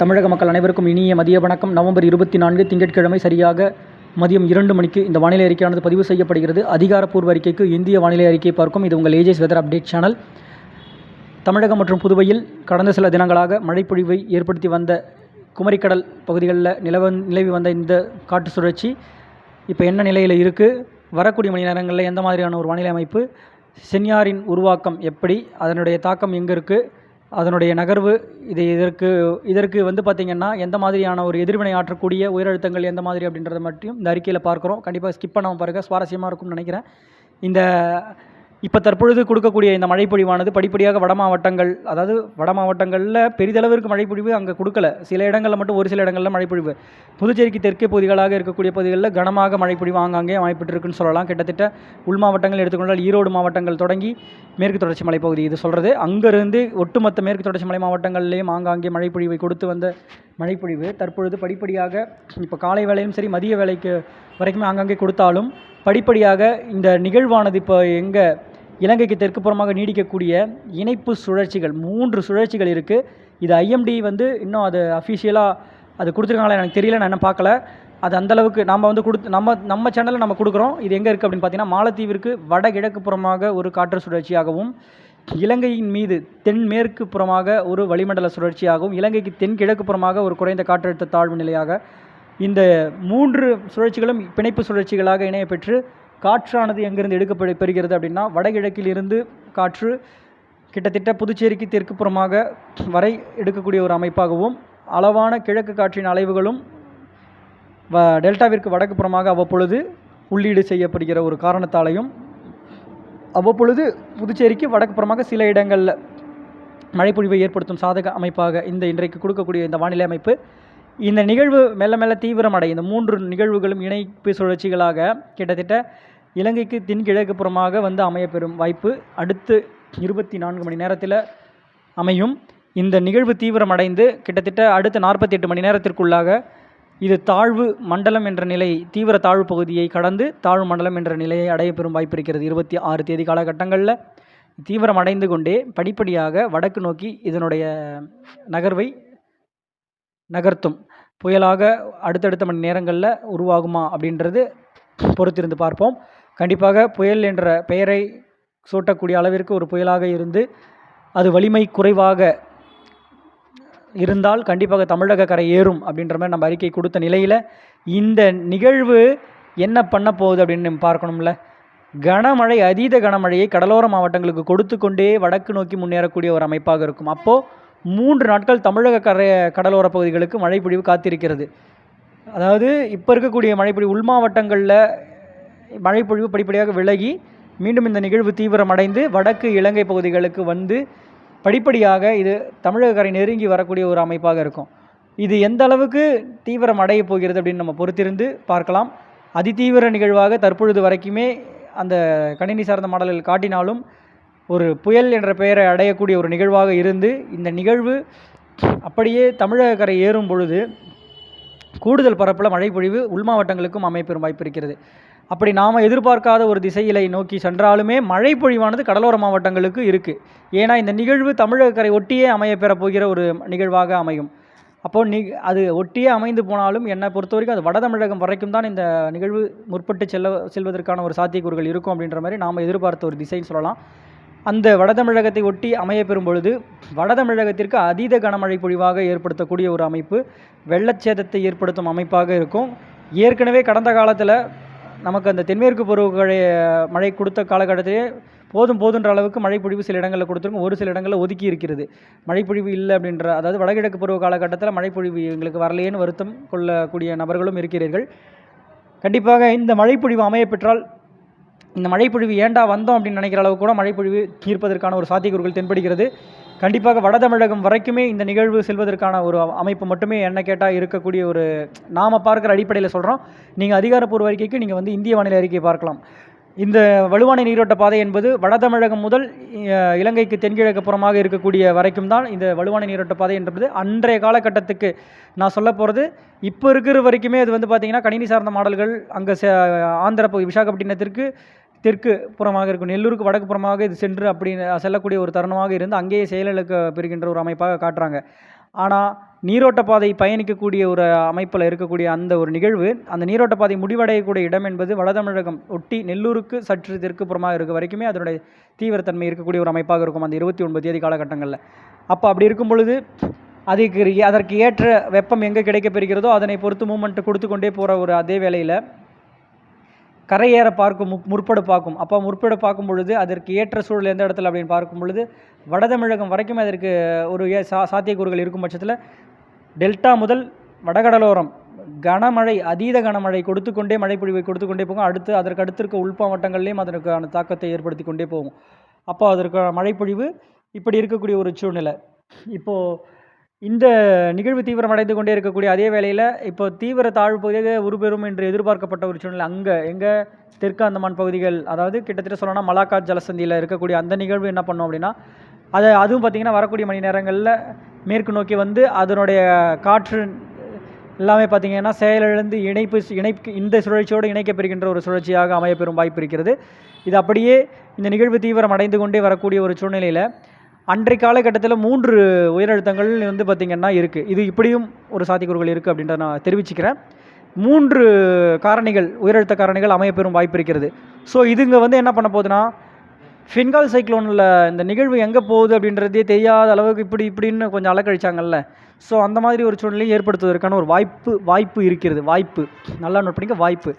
தமிழக மக்கள் அனைவருக்கும் இனிய மதிய வணக்கம். நவம்பர் இருபத்தி நான்கு திங்கட்கிழமை சரியாக மதியம் இரண்டு மணிக்கு இந்த வானிலை அறிக்கையானது பதிவு செய்யப்படுகிறது. அதிகாரப்பூர்வ அறிக்கைக்கு இந்திய வானிலை அறிக்கை பார்க்கும். இது உங்கள் ஏஜேஸ் வெதர் அப்டேட் சேனல் தமிழகம் மற்றும் புதுவையில் கடந்த சில தினங்களாக மழைப்பொழிவை ஏற்படுத்தி வந்த குமரிக்கடல் பகுதிகளில் நிலவ நிலவி வந்த இந்த காற்று சுழற்சி இப்போ என்ன நிலையில் இருக்குது வரக்கூடிய மணி நேரங்களில் எந்த மாதிரியான ஒரு வானிலை அமைப்பு? சென்யாரின் உருவாக்கம் எப்படி? அதனுடைய தாக்கம் எங்கே இருக்குது அதனுடைய நகர்வு இது இதற்கு இதற்கு வந்து பார்த்திங்கன்னா எந்த மாதிரியான ஒரு எதிர்வினை ஆற்றக்கூடிய உயிரழுத்தங்கள் எந்த மாதிரி அப்படின்றத மட்டும் இந்த அறிக்கையில் பார்க்குறோம். கண்டிப்பாக ஸ்கிப் பண்ணாமல் பாருங்கள் சுவாரஸ்யமாக இருக்கும்னு நினைக்கிறேன். இந்த இப்போ தற்பொழுது கொடுக்கக்கூடிய இந்த மழைப்பொழிவானது படிப்படியாக வட மாவட்டங்கள் அதாவது வட மாவட்டங்களில் பெரிதளவிற்கு மழைப்பொழிவு அங்கே கொடுக்கல. சில இடங்களில் மட்டும் ஒரு சில இடங்களில் மழைப்பொழிவு. புதுச்சேரிக்கு தெற்கே பகுதிகளாக இருக்கக்கூடிய பகுதிகளில் கனமாக மழைப்பொழிவு ஆங்காங்கே அமைப்பட்டிருக்குன்னு சொல்லலாம். கிட்டத்தட்ட உள் மாவட்டங்கள் எடுத்துக்கொண்டால் ஈரோடு மாவட்டங்கள் தொடங்கி மேற்கு தொடர்ச்சி மலைப்பகுதி இது சொல்கிறது அங்கேருந்து ஒட்டுமொத்த மேற்கு தொடர்ச்சி மலை மாவட்டங்கள்லேயும் ஆங்காங்கே மழைப்பொழிவை கொடுத்து வந்த மழைப்பொழிவு. தற்பொழுது படிப்படியாக இப்போ காலை வேலையும் சரி மதிய வேலைக்கு வரைக்குமே ஆங்காங்கே கொடுத்தாலும் படிப்படியாக இந்த நிகழ்வானது இப்போ எங்கே இலங்கைக்கு தெற்கு புறமாக நீடிக்கக்கூடிய இணைப்பு சுழற்சிகள் மூன்று சுழற்சிகள் இருக்குது இது ஐஎம்டி வந்து இன்னும் அது அஃபிஷியலாக அது கொடுத்துருக்காங்களா எனக்கு தெரியல நான் என்ன பார்க்கல. அது அந்தளவுக்கு நம்ம வந்து கொடுத்து நம்ம நம்ம சேனலில் நம்ம கொடுக்குறோம். இது எங்கே இருக்குது அப்படின்னு பார்த்தீங்கன்னா மாலத்தீவிற்கு வடகிழக்கு புறமாக ஒரு காற்று சுழற்சியாகவும் இலங்கையின் மீது தென்மேற்கு புறமாக ஒரு வளிமண்டல சுழற்சியாகவும் இலங்கைக்கு தென்கிழக்கு புறமாக ஒரு குறைந்த காற்றழுத்த தாழ்வு நிலையாக இந்த மூன்று சுழற்சிகளும் பிணைப்பு சுழற்சிகளாக இணைய பெற்று காற்றானது எங்கிருந்து எடுக்கப்படு பெறுகிறது அப்படின்னா வடகிழக்கில் இருந்து காற்று கிட்டத்தட்ட புதுச்சேரிக்கு தெற்குப்புறமாக வரை எடுக்கக்கூடிய ஒரு அமைப்பாகவும் அளவான கிழக்கு காற்றின் அலைவுகளும் வ டெல்டாவிற்கு வடக்கு புறமாக அவ்வப்பொழுது உள்ளீடு செய்யப்படுகிற ஒரு காரணத்தாலையும் அவ்வப்பொழுது புதுச்சேரிக்கு வடக்கு புறமாக சில இடங்களில் மழைப்பொழிவை ஏற்படுத்தும் சாதக அமைப்பாக இந்த இன்றைக்கு கொடுக்கக்கூடிய இந்த வானிலை அமைப்பு இந்த நிகழ்வு மெல்ல மெல்ல தீவிரமடை இந்த மூன்று நிகழ்வுகளும் இணைப்பு சுழற்சிகளாக கிட்டத்தட்ட இலங்கைக்கு தென்கிழக்கு புறமாக வந்து அமையப்பெறும் வாய்ப்பு அடுத்து இருபத்தி நான்கு மணி நேரத்தில் அமையும். இந்த நிகழ்வு தீவிரமடைந்து கிட்டத்தட்ட அடுத்த நாற்பத்தி எட்டு மணி நேரத்திற்குள்ளாக இது தாழ்வு மண்டலம் என்ற நிலை தீவிர தாழ்வு பகுதியை கடந்து தாழ்வு மண்டலம் என்ற நிலையை அடையப்பெறும் வாய்ப்பு இருக்கிறது இருபத்தி ஆறு தேதி காலகட்டங்களில் தீவிரம் அடைந்து கொண்டே படிப்படியாக வடக்கு நோக்கி இதனுடைய நகர்வை நகர்த்தும். புயலாக அடுத்தடுத்த மணி நேரங்களில் உருவாகுமா அப்படின்றது பொறுத்திருந்து பார்ப்போம். கண்டிப்பாக புயல் என்ற பெயரை சூட்டக்கூடிய அளவிற்கு ஒரு புயலாக இருந்து அது வலிமை குறைவாக இருந்தால் கண்டிப்பாக தமிழக கரை ஏறும் அப்படின்ற மாதிரி நம்ம அறிக்கை கொடுத்த நிலையில் இந்த நிகழ்வு என்ன பண்ண போகுது அப்படின்னு நம்ம பார்க்கணும்ல. கனமழை அதீத கனமழையை கடலோர மாவட்டங்களுக்கு கொடுத்து கொண்டே வடக்கு நோக்கி முன்னேறக்கூடிய ஒரு அமைப்பாக இருக்கும். அப்போது மூன்று நாட்கள் தமிழக கரை கடலோர பகுதிகளுக்கு மழைப்பொழிவு காத்திருக்கிறது. அதாவது இப்போ இருக்கக்கூடிய மழைப்பொழிவு உள் மாவட்டங்களில் மழைப்பொழிவு படிப்படியாக விலகி மீண்டும் இந்த நிகழ்வு தீவிரமடைந்து வடக்கு இலங்கை பகுதிகளுக்கு வந்து படிப்படியாக இது தமிழக கரை நெருங்கி வரக்கூடிய ஒரு அமைப்பாக இருக்கும். இது எந்த அளவுக்கு தீவிரம் அடைய போகிறது அப்படின்னு நம்ம பொறுத்திருந்து பார்க்கலாம். அதிதீவிர நிகழ்வாக தற்பொழுது வரைக்குமே அந்த கணினி சார்ந்த மாடலில் காட்டினாலும் ஒரு புயல் என்ற பெயரை அடையக்கூடிய ஒரு நிகழ்வாக இருந்து இந்த நிகழ்வு அப்படியே தமிழக கரை ஏறும் பொழுது கூடுதல் பரப்பில் மழைப்பொழிவு உள் மாவட்டங்களுக்கும் அமைப்பெறும் வாய்ப்பு இருக்கிறது. அப்படி நாம் எதிர்பார்க்காத ஒரு திசையிலை நோக்கி சென்றாலுமே மழைப்பொழிவானது கடலோர மாவட்டங்களுக்கு இருக்குது ஏன்னா இந்த நிகழ்வு தமிழக கரை ஒட்டியே அமையப்பெறப் போகிற ஒரு நிகழ்வாக அமையும். அப்போது நி அது ஒட்டியே அமைந்து போனாலும் என்னை பொறுத்த வரைக்கும் அது வட தமிழகம் வரைக்கும் தான் இந்த நிகழ்வு முற்பட்டு செல்ல செல்வதற்கான ஒரு சாத்தியக்கூறுகள் இருக்கும் அப்படின்ற மாதிரி நாம் எதிர்பார்த்த ஒரு திசைன்னு சொல்லலாம். அந்த வடதமிழகத்தை ஒட்டி அமையப்பெறும் பொழுது வடதமிழகத்திற்கு அதீத கனமழை பொழிவாக ஏற்படுத்தக்கூடிய ஒரு அமைப்பு வெள்ளச்சேதத்தை ஏற்படுத்தும் அமைப்பாக இருக்கும். ஏற்கனவே கடந்த காலத்தில் நமக்கு அந்த தென்மேற்கு பருவமழை மழை கொடுத்த காலகட்டத்திலே போதும் போதுன்ற அளவுக்கு மழைப்பொழிவு சில இடங்களில் கொடுத்துருக்கும். ஒரு சில இடங்களில் ஒதுக்கி இருக்கிறது. மழைப்பொழிவு இல்லை அப்படின்ற அதாவது வடகிழக்கு பருவ காலகட்டத்தில் மழைப்பொழிவு எங்களுக்கு வரலையேன்னு வருத்தம் கொள்ளக்கூடிய நபர்களும் இருக்கிறீர்கள். கண்டிப்பாக இந்த மழைப்பொழிவு அமைய பெற்றால் இந்த மழைப்பொழிவு ஏண்டா வந்தோம் அப்படின்னு நினைக்கிற அளவு கூட மழைப்பொழிவு ஈர்ப்பதற்கான ஒரு சாத்தியக்கூறுகள் தென்படுகிறது. கண்டிப்பாக வட தமிழகம் வரைக்குமே இந்த நிகழ்வு செல்வதற்கான ஒரு அமைப்பு மட்டுமே என்ன கேட்டால் இருக்கக்கூடிய ஒரு நாம் பார்க்குற அடிப்படையில் சொல்கிறோம் நீங்கள் அதிகாரப்பூர்வ அறிக்கைக்கு நீங்கள் வந்து இந்திய வானிலை அறிக்கையை பார்க்கலாம். இந்த வலுவான நீரோட்ட பாதை என்பது வட தமிழகம் முதல் இலங்கைக்கு தென்கிழக்கு புறமாக இருக்கக்கூடிய வரைக்கும் தான் இந்த வலுவான நீரோட்ட பாதை என்பது. அன்றைய காலகட்டத்துக்கு நான் சொல்ல போகிறது இப்போ இருக்கிற வரைக்குமே அது வந்து பார்த்திங்கன்னா கணினி சார்ந்த மாடல்கள் அங்கே ஆந்திர விசாகப்பட்டினத்திற்கு தெற்கு புறமாக இருக்கும். நெல்லூருக்கு வடக்கு புறமாக இது சென்று அப்படி செல்லக்கூடிய ஒரு தருணமாக இருந்து அங்கேயே செயலிழக்க பெறுகின்ற ஒரு அமைப்பாக காட்டுறாங்க. ஆனால் நீரோட்ட பாதை பயணிக்கக்கூடிய ஒரு அமைப்பில் இருக்கக்கூடிய அந்த ஒரு நிகழ்வு அந்த நீரோட்ட பாதை முடிவடையக்கூடிய இடம் என்பது வடதமிழகம் ஒட்டி நெல்லூருக்கு சற்று தெற்குப்புறமாக இருக்க வரைக்குமே அதனுடைய தீவிரத்தன்மை இருக்கக்கூடிய ஒரு அமைப்பாக இருக்கும் அந்த இருபத்தி ஒன்பது தேதி காலகட்டங்களில். அப்போ அப்படி இருக்கும் பொழுது அதுக்கு அதற்கு ஏற்ற வெப்பம் எங்கே கிடைக்கப்பெறுகிறதோ அதனை பொறுத்து மூமெண்ட் கொடுத்து கொண்டே போகிற ஒரு அதே வேளையில் கரையேற பார்க்கும் முப் முற்பட பார்க்கும். அப்போ முற்பட பார்க்கும் பொழுது அதற்கு ஏற்ற சூழல் எந்த இடத்துல அப்படின்னு பார்க்கும் பொழுது வடதமிழகம் வரைக்கும் அதற்கு ஒரு ஏ சா சாத்தியக்கூறுகள் இருக்கும் பட்சத்தில் டெல்டா முதல் வடகடலோரம் கனமழை அதீத கனமழை கொடுத்து கொண்டே மழைப்பொழிவை கொடுத்து கொண்டே போகும். அடுத்து அதற்கு அடுத்து இருக்க உள் மாவட்டங்கள்லேயும் அதற்கான தாக்கத்தை ஏற்படுத்தி கொண்டே போகும். அப்போ அதற்கான மழைப்பொழிவு இப்படி இருக்கக்கூடிய ஒரு சூழ்நிலை. இப்போது இந்த நிகழ்வு தீவிரமடைந்து கொண்டே இருக்கக்கூடிய அதே வேளையில் இப்போ தீவிர தாழ்வு பகுதியாக உருபெறும் என்று எதிர்பார்க்கப்பட்ட ஒரு சூழ்நிலை அங்கே. எங்கே? தெற்கு அந்தமான் பகுதிகள் அதாவது கிட்டத்தட்ட சொல்லணும்னா மலாக்கா ஜலசந்தியில் இருக்கக்கூடிய அந்த நிகழ்வு என்ன பண்ணோம் அப்படின்னா அதை அதுவும் பார்த்திங்கன்னா வரக்கூடிய மணி நேரங்களில் மேற்கு நோக்கி வந்து அதனுடைய காற்று எல்லாமே பார்த்திங்கன்னா செயலிழந்து இணைப்பு இணைப்பு இந்த சுழற்சியோடு இணைக்கப்பெறுகின்ற ஒரு சுழற்சியாக அமையப்பெறும் வாய்ப்பு இருக்கிறது. இது அப்படியே இந்த நிகழ்வு தீவிரம் அடைந்து கொண்டே வரக்கூடிய ஒரு சூழ்நிலையில் அன்றைய காலகட்டத்தில் மூன்று உயரழுத்தங்கள் வந்து பார்த்திங்கன்னா இருக்குது இது இப்படியும் ஒரு சாத்தியக்கூறுகள் இருக்குது அப்படின்றத நான் தெரிவிச்சுக்கிறேன். மூன்று காரணிகள் உயரழுத்த காரணிகள் அமையப்பெறும் வாய்ப்பு இருக்கிறது. ஸோ இதுங்க வந்து என்ன பண்ண போகுதுன்னா ஃபின்கால் சைக்ளோனில் இந்த நிகழ்வு எங்கே போகுது அப்படின்றதே தெரியாத அளவுக்கு இப்படி இப்படின்னு கொஞ்சம் அலக்கழிச்சாங்கல்ல. ஸோ அந்த மாதிரி ஒரு சூழ்நிலையை ஏற்படுத்துவதற்கான ஒரு வாய்ப்பு வாய்ப்பு இருக்கிறது. வாய்ப்பு. நல்லா நோட் பண்ணிக்க வாய்ப்பு.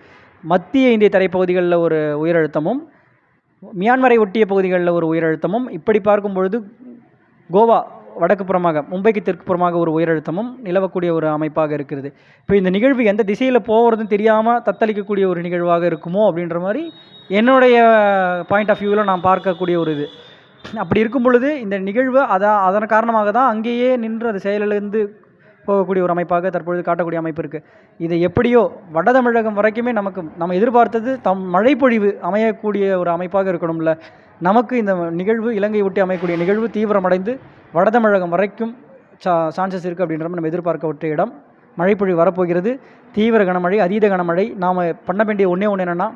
மத்திய இந்திய தரைப்பகுதிகளில் ஒரு உயரழுத்தமும் மியான்மரை ஒட்டிய பகுதிகளில் ஒரு உயரழுத்தமும் இப்படி பார்க்கும் பொழுது கோவா வடக்கு புறமாக மும்பைக்கு தெற்கு புறமாக ஒரு உயரழுத்தமும் நிலவக்கூடிய ஒரு அமைப்பாக இருக்கிறது. இப்போ இந்த நிகழ்வு எந்த திசையில் போகிறதுன்னு தெரியாமல் தத்தளிக்கக்கூடிய ஒரு நிகழ்வாக இருக்குமோ அப்படின்ற மாதிரி என்னுடைய பாயிண்ட் ஆஃப் வியூவில் நான் பார்க்கக்கூடிய ஒரு இது. அப்படி இருக்கும் பொழுது இந்த நிகழ்வு அதான் அதன் காரணமாக தான் அங்கேயே நின்று அது செயலிலிருந்து போகக்கூடிய ஒரு அமைப்பாக தற்பொழுது காட்டக்கூடிய அமைப்பு இருக்குது இதை எப்படியோ வட தமிழகம் வரைக்குமே நமக்கு நம்ம எதிர்பார்த்தது தம் மழைப்பொழிவு அமையக்கூடிய ஒரு அமைப்பாக இருக்கணும்ல. நமக்கு இந்த நிகழ்வு இலங்கை ஒட்டி அமையக்கூடிய நிகழ்வு தீவிரமடைந்து வட தமிழகம் வரைக்கும் சா சான்சஸ் இருக்குது அப்படின்ற நம்ம நம்ம எதிர்பார்க்கப்பட்ட இடம். மழைப்பொழிவு வரப்போகிறது. தீவிர கனமழை அதீத கனமழை. நாம் பண்ண வேண்டிய ஒன்றே ஒன்று என்னென்னா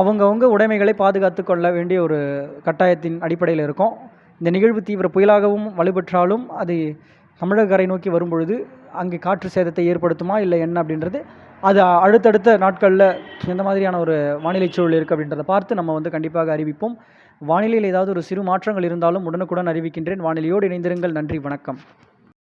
அவங்கவுங்க உடைமைகளை பாதுகாத்து கொள்ள வேண்டிய ஒரு கட்டாயத்தின் அடிப்படையில் இருக்கும். இந்த நிகழ்வு தீவிர புயலாகவும் வலுப்பெற்றாலும் அது தமிழக கரை நோக்கி வரும்பொழுது அங்கே காற்று சேதத்தை ஏற்படுத்துமா இல்லை என்ன அப்படின்றது? அது அடுத்தடுத்த நாட்களில் எந்த மாதிரியான ஒரு வானிலை சூழல் இருக்குது அப்படின்றத பார்த்து நம்ம வந்து கண்டிப்பாக அறிவிப்போம். வானிலையில் ஏதாவது ஒரு சிறு மாற்றங்கள் இருந்தாலும் உடனுக்குடன் அறிவிக்கின்றேன். வானிலையோடு இணைந்திருங்கள். நன்றி. வணக்கம்.